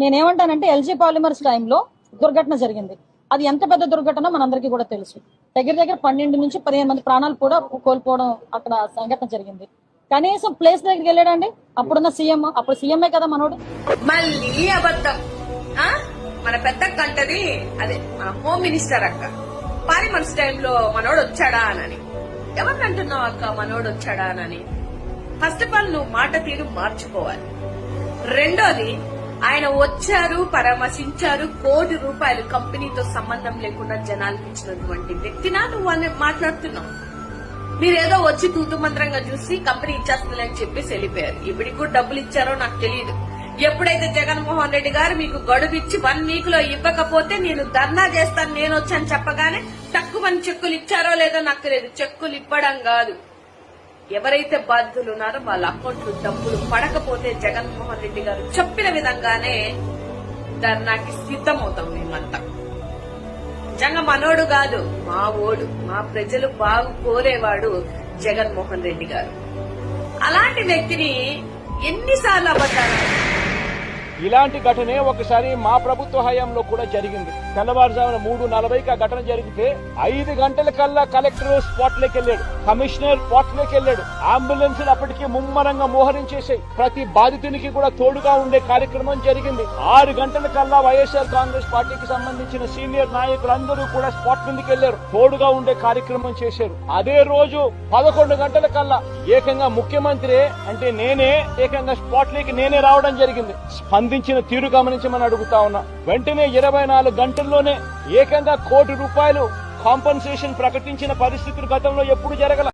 నేనేమంటానంటే LG polymers టైంలో దుర్ఘటన జరిగింది. అది ఎంత పెద్ద దుర్ఘటన మనందరికీ కూడా తెలుసు. దగ్గర దగ్గర పన్నెండు నుంచి పదిహేను మంది ప్రాణాలు కూడా కోల్పోవడం అక్కడ సంఘటన జరిగింది. కనీసం ప్లేస్ దగ్గరికి వెళ్ళాడండి. అప్పుడున్న సీఎం అప్పుడు సీఎంఏ కదా మనోడు. మళ్ళీ అబద్ధం. మన పెద్ద కంటది. అదే మన హోమ్ మినిస్టర్ అక్క. పార్లమెంట్స్ టైంలో మనోడు వచ్చాడా అని ఎవరిని అంటున్నావు అక్క మనోడు వచ్చాడా అని ఫస్ట్ ఆఫ్ ఆల్ నువ్వు మాట తీరు మార్చుకోవాలి. రెండోది ఆయన వచ్చారు పరామర్శించారు కోటి రూపాయలు కంపెనీతో సంబంధం లేకుండా జనాలకు ఇచ్చినటువంటి వ్యక్తినా నువ్వు అని మాట్లాడుతున్నావు. మీరేదో వచ్చి తూతు మంత్రంగా చూసి కంపెనీ ఇచ్చేస్తుందని చెప్పేసి వెళ్ళిపోయారు. ఇప్పటికి కూడా డబ్బులు ఇచ్చారో నాకు తెలియదు ఎప్పుడైతే జగన్మోహన్ రెడ్డి గారు మీకు గడువు ఇచ్చి వన్ వీక్లో ఇవ్వకపోతే నేను ధర్నా చేస్తాను నేను వచ్చాను చెప్పగానే తక్కువ చెక్కులు ఇచ్చారో లేదో నాకు తెలియదు. చెక్కులు ఇవ్వడం కాదు. ఎవరైతే బాధ్యులు ఉన్నారో వాళ్ళ అకౌంట్లు డబ్బులు పడకపోతే జగన్మోహన్ రెడ్డి గారు చెప్పిన విధంగానే ధర్నాకి సిద్ధమవుతాం మేమంతా. నిజంగా మనోడు కాదు మా ఓడు మా ప్రజలు బాగు కోరేవాడు జగన్మోహన్ రెడ్డి గారు. అలాంటి వ్యక్తిని ఎన్నిసార్లు అబద్ధాలు ఇలాంటి ఘటనే ఒకసారి మా ప్రభుత్వ హయాంలో కూడా జరిగింది. తెల్లవారుజామున మూడు నలభైకి ఆ ఘటన జరిగితే ఐదు గంటల కల్లా కలెక్టర్ స్పాట్లోకి వెళ్ళాడు. కమిషనర్ స్పాట్లోకి వెళ్ళాడు. అంబులెన్స్ అప్పటికి ముమ్మరంగా మోహరించేసాయి ప్రతి బాధితునికి కూడా తోడుగా ఉండే కార్యక్రమం జరిగింది. ఆరు గంటల కల్లా వైఎస్ఆర్ కాంగ్రెస్ పార్టీకి సంబంధించిన సీనియర్ నాయకులందరూ కూడా స్పాట్ మీదకి వెళ్ళారు తోడుగా ఉండే కార్యక్రమం చేశారు. అదే రోజు పదకొండు గంటల కల్లా ఏకంగా ముఖ్యమంత్రి అంటే నేనే ఏకంగా స్పాట్లోకి నేనే రావడం జరిగింది. అందించిన తీరు గమనించమని అడుగుతా ఉన్నా. వెంటనే ఇరవై నాలుగు గంటల్లోనే ఏకంగా కోటి రూపాయలు కాంపన్సేషన్ ప్రకటించిన పరిస్థితులు గతంలో ఎప్పుడు జరగల